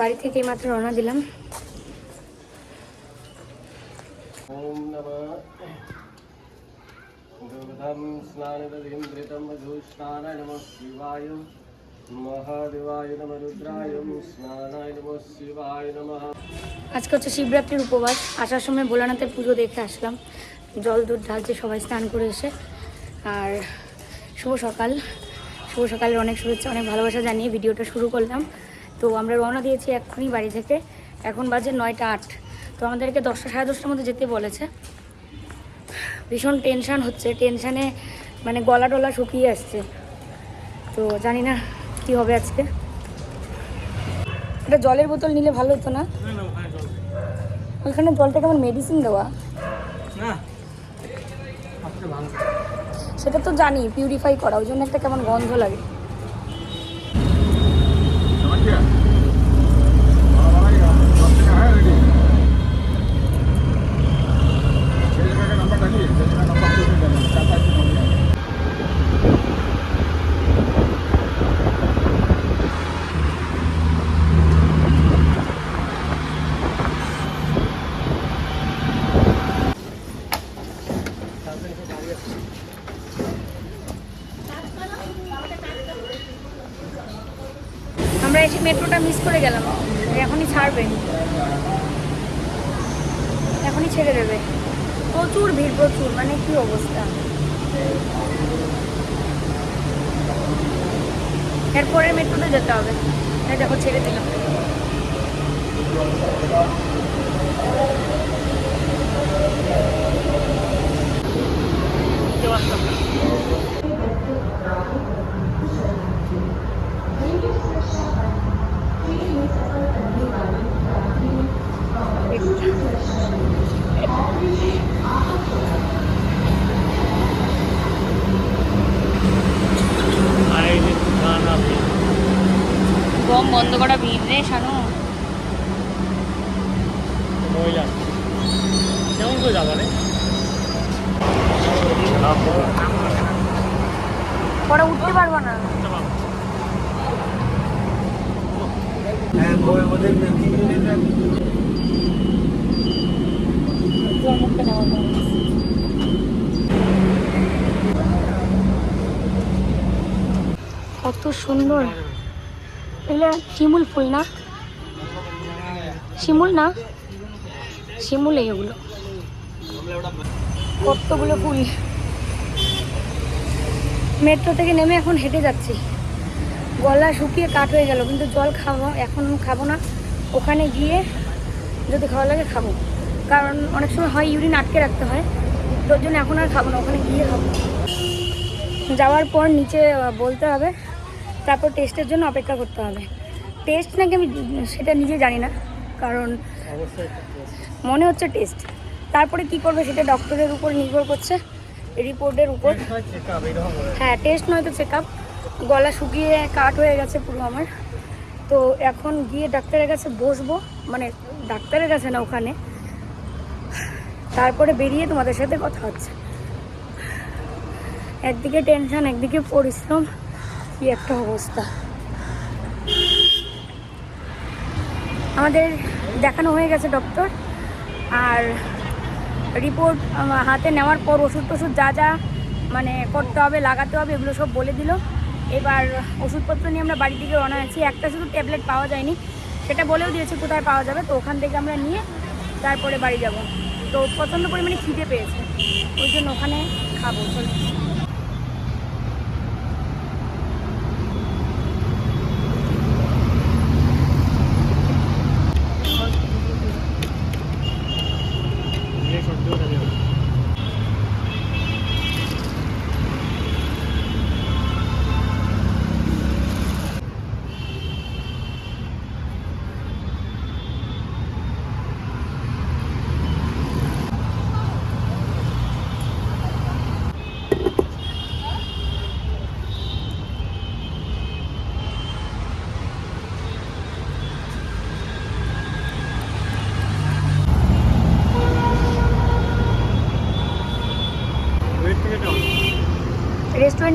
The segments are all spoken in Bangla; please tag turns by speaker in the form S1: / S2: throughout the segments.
S1: বাড়ি থেকে মাত্র রওনা দিলাম। আজকে হচ্ছে শিবরাত্রির উপবাস। আসার সময় ভোলানাথের পুজো দেখে আসলাম। জল দুধ ঢালছে সবাই স্নান করে এসে। আর শুভ সকাল। শুভ সকালের অনেক শুভেচ্ছা অনেক ভালোবাসা জানিয়ে ভিডিওটা শুরু করলাম। তো আমরা রওনা দিয়েছি এক্ষুনি বাড়ি থেকে। এখন বাজে নয়টা আট। তো আমাদেরকে দশটা সাড়ে দশটার মধ্যে যেতে বলেছে। ভীষণ টেনশান হচ্ছে। টেনশানে মানে গলা টলা শুকিয়ে আসছে। তো জানি না কি হবে আজকে। এটা জলের বোতল নিলে ভালো হতো না? ওইখানে জলটা কেমন মেডিসিন দেওয়া? সেটা তো জানি পিউরিফাই করা। ওই জন্য একটা কেমন গন্ধ লাগে। আমরা এসে মেট্রোটা মিস করে গেলাম এখনই ছাড়বে। এখনই ছেড়ে দেবে। প্রচুর ভিড়, প্রচুর মানে কি অবস্থা? এরপরে মেট্রোতে যেতে হবে। দেখো, ছেড়ে দিলাম। বন্ধ করা ভিড় রে শানু।
S2: মহিলা। কেমন করে যাবা রে?
S1: পরে উঠতে পারব না। কত সুন্দর। এগুলো শিমুল ফুল না? শিমুল না? শিমুল এগুলো কতগুলো ফুল। মেট্রো থেকে নেমে এখন হেঁটে যাচ্ছি। গলা শুকিয়ে কাঠ হয়ে গেল, কিন্তু জল খাব এখন খাব না। ওখানে গিয়ে যদি খাওয়া লাগে খাব। কারণ অনেক সময় হয় ইউরিন আটকে রাখতে হয়। তোর জন্য এখন আর খাব না, ওখানে গিয়ে খাব। যাওয়ার পর নিচে বলতে হবে তারপর টেস্টের জন্য অপেক্ষা করতে হবে। টেস্ট নাকি আমি সেটা নিজে জানি না কারণ মনে হচ্ছে টেস্ট তারপরে কি করবে সেটা ডক্টরের উপর নির্ভর করছে রিপোর্টের উপর। হ্যাঁ টেস্ট নয়তো চেক আপ গলা শুকিয়ে কাট হয়ে গেছে পুরো আমার। তো এখন গিয়ে ডাক্তারের কাছে বসবো মানে ডাক্তারের কাছে না ওখানে। তারপরে বেরিয়ে তোমাদের সাথে কথা হচ্ছে। একদিকে টেনশন একদিকে পরিশ্রম। কি একটা অবস্থা। আমাদের দেখানো হয়ে গেছে ডক্টর আর রিপোর্ট হাতে নেওয়ার পর ওষুধ টষুধ যা যা মানে করতে হবে, লাগাতে হবে, এগুলো সব বলে দিল। এবার ওষুধপত্র নিয়ে আমরা বাড়ি থেকে রওনা আছি একটা শুধু ট্যাবলেট পাওয়া যায়নি, সেটা বলেও দিয়েছে কোথায় পাওয়া যাবে। তো ওখান থেকে আমরা নিয়ে তারপরে বাড়ি যাব। তো প্রচণ্ড পরিমাণে খিদে পেয়েছে, ওই জন্য ওখানে খাব। চলো।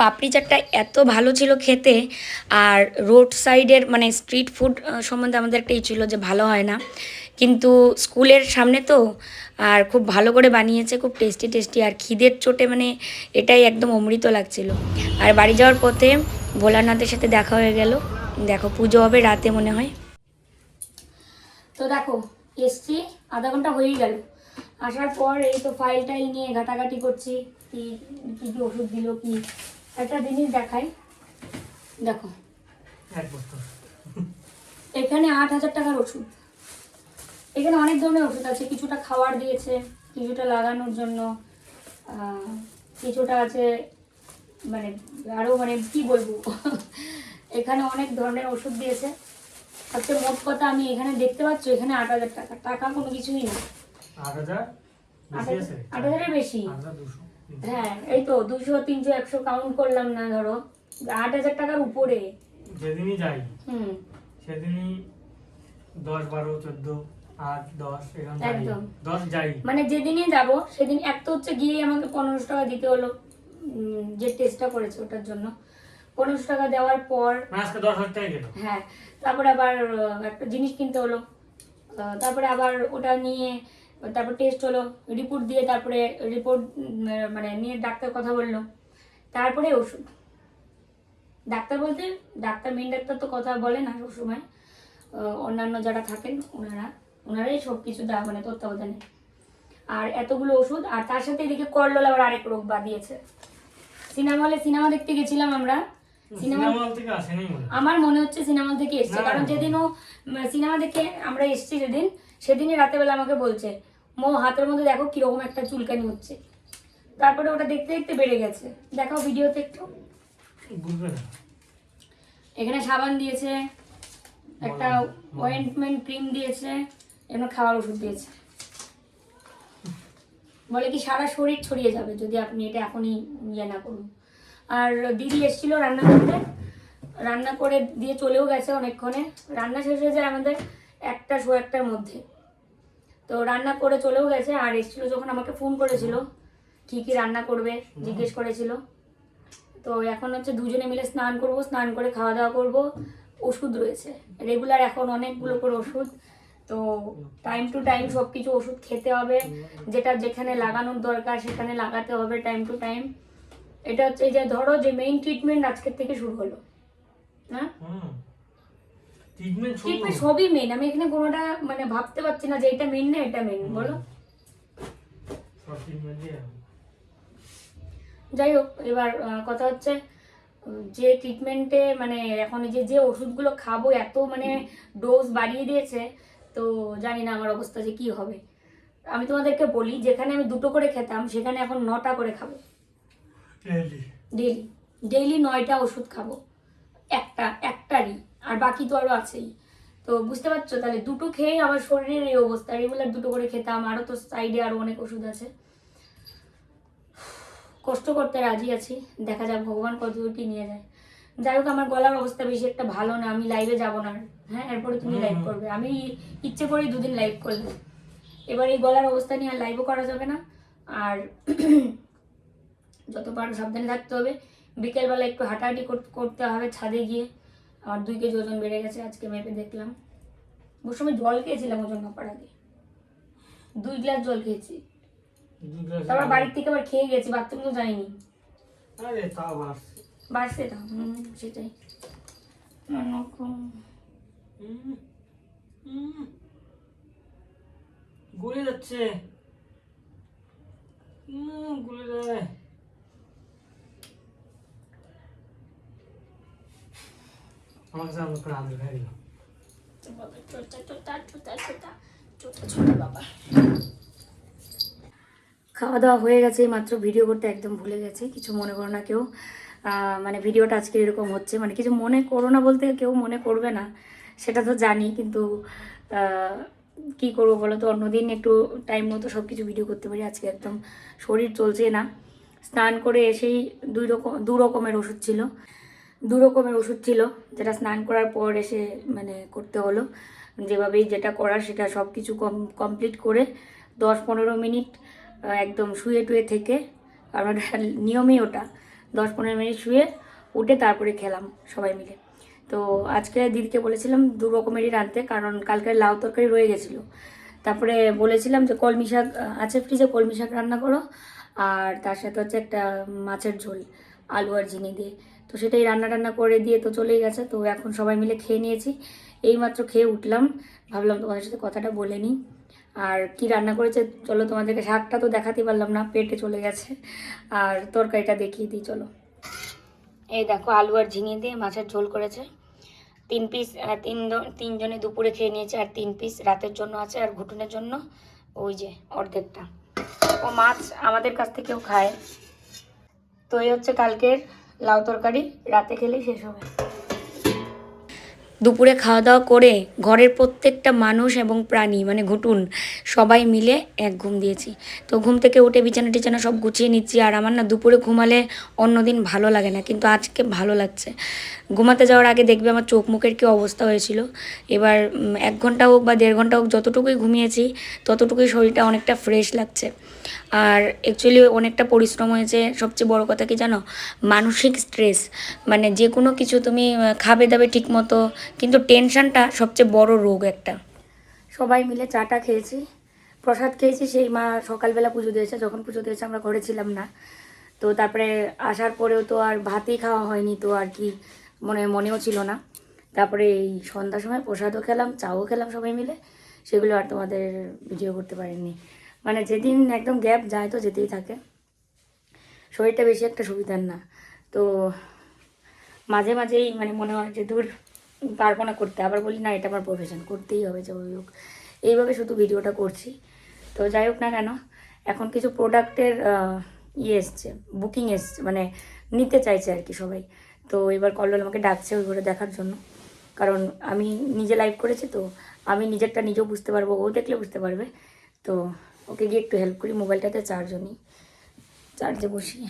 S1: পাপড়ি চাটটা এত ভালো ছিল খেতে আর রোড সাইডের মানে স্ট্রিট ফুড সম্বন্ধে আমাদের একটাই ছিল যে ভালো হয় না। কিন্তু স্কুলের সামনে তো, আর খুব ভালো করে বানিয়েছে, খুব টেস্টি টেস্টি। আর খিদের চোটে মানে এটাই একদম অমৃত লাগছিল। আর বাড়ি যাওয়ার পথে ভোলানাথের সাথে দেখা হয়ে গেল। দেখো, পুজো হবে রাতে মনে হয়। তো দেখো, এসছি, আধা ঘণ্টা হয়েই গেল। আসার পর এই তো ফাইল টাইল নিয়ে ঘাটাঘাটি করছি কি কি ওষুধ দিল, কি একটা জিনিস দেখাই। দেখো। এখানে আট হাজার টাকার ওষুধ। এখানে অনেক ধরনের ওষুধ আছে। কিছুটা খাওয়ার দিয়েছে কিছুটা লাগানোর জন্য কিছুটা আছে মানে আরও মানে কি বলব? এখানে অনেক ধরনের ওষুধ দিয়েছে। হচ্ছে মোট কথা আমি এখানে দেখতে পাচ্ছ এখানে আট হাজার টাকা। টাকা কোনো কিছুই না
S2: আট হাজার
S1: আট হাজারের বেশি। হ্যাঁ এই তো দুশো তিনশো একশো কাউন্ট করলাম না ধরো। আট হাজার টাকার উপরে।
S2: যেদিনই যাই
S1: হুম।
S2: সেদিনই দশ বারো চোদ্দ আট দশ এরকম
S1: একদম।
S2: দশ যাই।
S1: মানে যেদিনই যাব সেদিন এক তো হচ্ছে গিয়ে আমাকে পনেরোশো টাকা দিতে হলো যে টেস্টটা করেছে ওটার জন্য। পনেরোশো টাকা দেওয়ার পর
S2: মানে আজকে দশ হাজার টাকা গেল।
S1: হ্যাঁ তারপরে আবার একটা জিনিস কিনতে হলো। তারপরে আবার ওটা নিয়ে তারপর টেস্ট হলো রিপোর্ট দিয়ে তারপরে রিপোর্ট মানে নিয়ে ডাক্তার কথা বলল। তারপরে ওষুধ। ডাক্তার বলতে ডাক্তার মেন ডাক্তার তো কথা বলে না সবসময়। অন্যান্য যারা থাকেন ওনারা ওনারাই সব কিছু দেওয়া মানে তত্ত্বাবধানে। আর এতগুলো ওষুধ আর তার সাথে এদিকে করলোল আবার আরেক রোগ বাদিয়েছে সিনেমা হলে সিনেমা দেখতে গেছিলাম আমরা। সিনেমা। আমার মনে হচ্ছে সিনেমা থেকে এসছে। কারণ। যেদিন ও সিনেমা দেখে আমরা এসছি যেদিন সেদিনই রাতেবেলা আমাকে বলছে মো হাতের মধ্যে দেখো কীরকম একটা চুলকানি হচ্ছে। তারপরে ওটা দেখতে দেখতে বেড়ে গেছে। দেখাও ভিডিওতে একটু। এখানে সাবান দিয়েছে একটা। অয়েন্টমেন্ট ক্রিম দিয়েছে এমন খাওয়ার ওষুধ দিয়েছে। বলে কি সারা শরীর ছড়িয়ে যাবে যদি আপনি এটা এখনই ইয়ে না করুন। আর দিদি এসেছিল রান্না করতে। রান্না করে দিয়ে চলেও গেছে অনেকক্ষণে। রান্না শেষ হয়ে যায় আমাদের একটা শো একটার মধ্যে। তো রান্না করে চলেও গেছে আর এসেছিল যখন আমাকে ফোন করেছিল কি কি রান্না করবে জিজ্ঞেস করেছিল। তো এখন হচ্ছে দুজনে মিলে স্নান করব স্নান করে খাওয়া দাওয়া করব ওষুধ রয়েছে। রেগুলার এখন অনেকগুলো করে ওষুধ তো টাইম টু টাইম সব কিছু ওষুধ খেতে হবে যেটা যেখানে লাগানোর দরকার সেখানে লাগাতে হবে টাইম টু টাইম এটা হচ্ছে এই যে ধরো যে মেইন ট্রিটমেন্ট আজকের থেকে শুরু হলো। হ্যাঁ?
S2: ট্রিটমেন্ট
S1: ট্রিটমেন্ট সবই মেন আমি এখানে কোনোটা মানে ভাবতে পারছি না যে এটা মেন না এটা মেন বলো।
S2: সব
S1: যাই হোক এবার কথা হচ্ছে যে ট্রিটমেন্টে মানে এখন এই যে যে ওষুধগুলো খাব এত মানে ডোজ বাড়িয়ে দিয়েছে তো জানি না আমার অবস্থা যে কি হবে। আমি তোমাদেরকে বলি যেখানে আমি দুটো করে খেতাম সেখানে এখন নটা করে খাব। ডেইলি ডেইলি নয়টা ওষুধ খাব। একটা একটারই। আর বাকি তো আরও আছেই। তো বুঝতে পারছ তাহলে দুটো খেয়েই আমার শরীরের এই অবস্থা। রেগুলার দুটো করে খেতাম আরও তো সাইডে আরও অনেক ওষুধ আছে। কষ্ট করতে রাজি আছি। দেখা যাক ভগবান কত দূর কি নিয়ে যায়। যাই হোক আমার গলার অবস্থা বেশি একটা ভালো না আমি লাইভে যাব না আর। হ্যাঁ এরপরে তুমি লাইভ করবে। আমি ইচ্ছে করেই দুদিন লাইভ করলাম এবার এই গলার অবস্থা নিয়ে আর লাইভও করা যাবে না। আর যত পারো সাবধানে থাকতে হবে বিকেলবেলা একটু হাঁটাহাঁটি করতে হবে ছাদে গিয়ে। আমার দুই কেজি ওজন বেড়ে গেছে আজকে মেপে দেখলাম। ওর সময় জল খেয়েছিলাম ওজন মাপার আগে। দুই গ্লাস জল খেয়েছি। তারপর বাড়ির থেকে আবার খেয়ে গেছি বাথরুম তো যাইনি।
S2: আরে তাও বাস
S1: বাড়ছে তো হুম সেটাই। অন্যরকম।
S2: হুম, হুম। গলে যাচ্ছে। গলে যায়। করে।
S1: খাওয়া দাওয়া হয়ে গেছে মাত্র ভিডিও করতে একদম ভুলে গেছে, কিছু মনে করো না কেউ। মানে ভিডিওটা আজকে এরকম হচ্ছে মানে কিছু মনে করো না বলতে কেউ মনে করবে না, সেটা তো জানি, কিন্তু কি করব বলো তো, অন্যদিন একটু টাইম মতো সব কিছু ভিডিও করতে পারি, আজকে একদম শরীর চলছে না। স্নান করে এসেই দুই রকম, দু রকমের ওষুধ ছিল। দু রকমের ওষুধ ছিল, যেটা স্নান করার পর এসে মানে করতে হলো। যেভাবেই যেটা করার সেটা সব কিছু কম কমপ্লিট করে দশ পনেরো মিনিট একদম শুয়ে টুয়ে থেকে কারণ নিয়মই ওটা, দশ পনেরো মিনিট শুয়ে উঠে তারপরে খেলাম সবাই মিলে। তো আজকে দিদিকে বলেছিলাম দু রকমেরই রাঁধতে, কারণ কালকের লাউ তরকারি রয়ে গেছিল। তারপরে বলেছিলাম যে কলমি শাক আছে ফ্রিজে কলমি শাক রান্না করো, আর তার সাথে হচ্ছে একটা মাছের ঝোল, আলু আর ঝিঙে দিয়ে। তো সেটাই রান্না টান্না করে দিয়ে তো চলেই গেছে। তো এখন সবাই মিলে খেয়ে নিয়েছি। এইমাত্র খেয়ে উঠলাম। ভাবলাম তোমাদের সাথে কথাটা বলে নিই। আর কি রান্না করেছে চলো তোমাদেরকে শাকটা তো দেখাতে পারলাম না, পেটে চলে গেছে। আর তরকারিটা দেখিয়ে দিই, চলো। এই দেখো আলু আর ঝিঙে দিয়ে মাছের ঝোল করেছে। তিন পিস তিন তিনজনে দুপুরে খেয়ে নিয়েছে, আর তিন পিস রাতের জন্য আছে আর ঘুটুনের জন্য। ওই যে অর্ধেকটা। ও মাছ আমাদের কাছ থেকেও খায়। তো এই হচ্ছে কালকের লাউ তরকারি রাতে খেলেই শেষ হবে। দুপুরে খাওয়া দাওয়া করে ঘরের প্রত্যেকটা মানুষ এবং প্রাণী মানে ঘুটুন, সবাই মিলে এক ঘুম দিয়েছি। তো ঘুম থেকে উঠে বিছানা টিছানা সব গুছিয়ে নিচ্ছি আর আমার না দুপুরে ঘুমালে অন্যদিন ভালো লাগে না, কিন্তু আজকে ভালো লাগছে। ঘুমাতে যাওয়ার আগে দেখবে আমার চোখ মুখের কী অবস্থা হয়েছিল। এবার এক ঘণ্টা হোক বা দেড় ঘণ্টা হোক যতটুকুই ঘুমিয়েছি, ততটুকুই শরীরটা অনেকটা ফ্রেশ লাগছে। আর অ্যাকচুয়ালি অনেকটা পরিশ্রম হয়েছে। সবচেয়ে বড় কথা কি জানো? মানসিক স্ট্রেস মানে যে কোনো কিছু তুমি খাবে দাবে ঠিক মতো কিন্তু টেনশনটা সবচেয়ে বড় রোগ একটা। সবাই মিলে চাটা খেয়েছি, প্রসাদ খেয়েছি, সেই মা সকালবেলা পুজো দিয়েছে, যখন পুজো দিয়েছে আমরা ঘরে ছিলাম না। তো তারপরে আসার পরেও তো আর ভাতই খাওয়া হয়নি তো আর কি, মনে, মনেও ছিল না। তারপরে এই সন্ধ্যার সময় প্রসাদও খেলাম, চাও খেলাম সবাই মিলে, সেগুলো আর তোমাদের ভিডিও করতে পারিনি। মানে যেদিন একদম গ্যাপ যায় তো যেতেই থাকে। শরীরটা বেশি একটা সুবিধার না। তো মাঝে, মাঝেই মানে মনে হয় যে দূর পারব না করতে। আবার বলি, না, এটা আমার প্রফেশন করতেই হবে যে ওই হোক। এইভাবে শুধু ভিডিওটা করছি। তো যাই হোক না কেন, এখন কিছু প্রোডাক্টের ইয়ে এসছে বুকিং এসছে মানে নিতে চাইছে আর কি সবাই। তো এবার কল্লোল আমাকে ডাকছে ওই ঘরে দেখার জন্য। কারণ আমি নিজে লাইভ করেছি তো, আমি নিজেরটা নিজেও বুঝতে পারব, ও দেখলে বুঝতে পারবে। তো ওকে গিয়ে একটু হেল্প করি, মোবাইলটাতে চার্জও নিই। চার্জে বসিয়ে।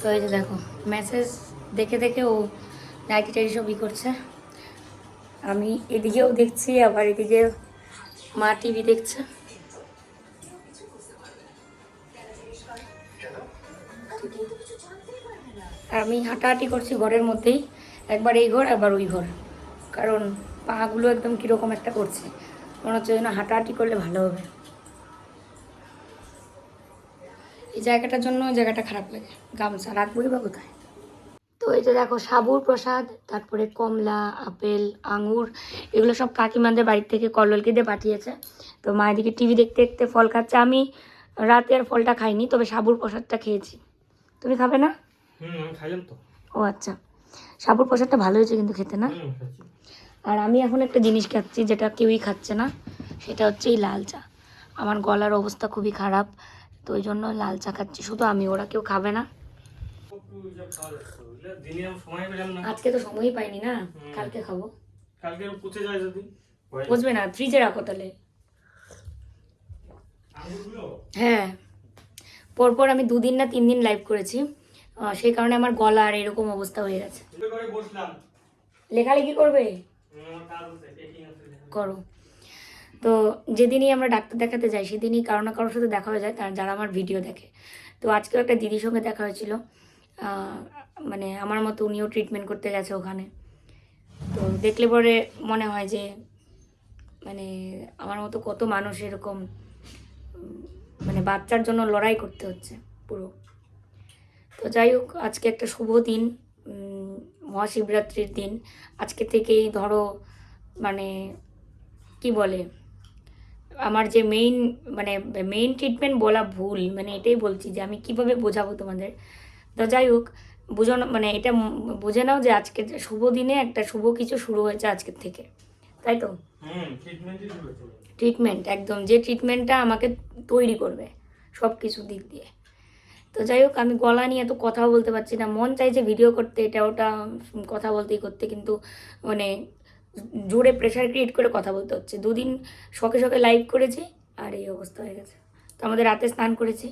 S1: তো এই যে দেখো মেসেজ দেখে দেখে ও নাইটি টাইটি সব ই করছে। আমি এদিকেও দেখছি, আবার এদিকে মা টিভি দেখছে। আমি হাঁটাহাঁটি করছি ঘরের মধ্যেই, একবার এই ঘর একবার ওই ঘর। কারণ পাগুলো একদম কীরকম একটা করছে, মনে হচ্ছে যেন হাঁটাহাঁটি করলে ভালো হবে। এই জায়গাটার জন্য জায়গাটা খারাপ লাগে। গামছা রাখবোই বা কোথায়? এই যে দেখো সাবুর প্রসাদ তারপরে কমলা আপেল আঙুর এগুলো সব কাকিমাদের বাড়ির থেকে কল্লোলকে দিয়ে পাঠিয়েছে। তো মা এদিকে টিভি দেখতে দেখতে ফল খাচ্ছে। আমি রাতে আর ফলটা খাইনি তবে সাবুর প্রসাদটা খেয়েছি। তুমি খাবে না? ও আচ্ছা। সাবুর প্রসাদটা ভালো হয়েছে কিন্তু খেতে না? আর আমি এখন একটা জিনিস খাচ্ছি যেটা কেউই খাচ্ছে না সেটা হচ্ছে এই লাল চা। আমার গলার অবস্থা খুবই খারাপ তো ওই জন্য লাল চা খাচ্ছি। শুধু আমি ওরা কেউ খাবে না।
S2: দিনে সময় পেলাম না।
S1: আজকে তো সময়ই পাইনি না? কালকে খাব।
S2: কালকে পচে যায় যদি?
S1: বুঝবে না ফ্রিজে রাখো তাহলে। হ্যাঁ। পরপর আমি দুদিন না তিন দিন লাইভ করেছি। সেই কারণে আমার গলা আর এরকম অবস্থা হয়ে গেছে। লেখালেখি করবে? করো। তো যেদিনই আমরা ডাক্তার দেখাতে যাই সেদিনই কারও না কারোর সাথে দেখা হয়ে যায় তার যারা আমার ভিডিও দেখে। তো আজকেও একটা দিদির সঙ্গে দেখা হয়েছিল। মানে আমার মতো উনিও ট্রিটমেন্ট করতে গেছে ওখানে। তো দেখলে পরে মনে হয় যে মানে আমার মতো কত মানুষ এরকম মানে বাচ্চার জন্য লড়াই করতে হচ্ছে পুরো। তো যাই হোক, আজকে একটা শুভ দিন মহাশিবরাত্রির দিন। আজকে থেকেই ধরো মানে কি বলে, আমার যে মেইন মানে মেইন ট্রিটমেন্ট বলা ভুল মানে এটাই বলছি যে আমি কীভাবে বোঝাবো তোমাদের। তো যাই হোক বোঝানো মানে এটা বুঝে নাও যে আজকে যে শুভ দিনে একটা শুভ কিছু শুরু হয়েছে আজকের থেকে। তাই তো? ট্রিটমেন্ট একদম। যে ট্রিটমেন্টটা আমাকে তৈরি করবে সব কিছু দিক দিয়ে। তো যাই হোক আমি গলা নিয়ে এত কথাও বলতে পারছি না। মন চাইছে ভিডিও করতে এটা ওটা কথা বলতেই করতে কিন্তু মানে জোরে প্রেশার ক্রিয়েট করে কথা বলতে হচ্ছে। দুদিন শখে শখে লাইভ করেছি আর এই অবস্থা হয়ে গেছে। তো আমাদের রাতে স্নান করেছি।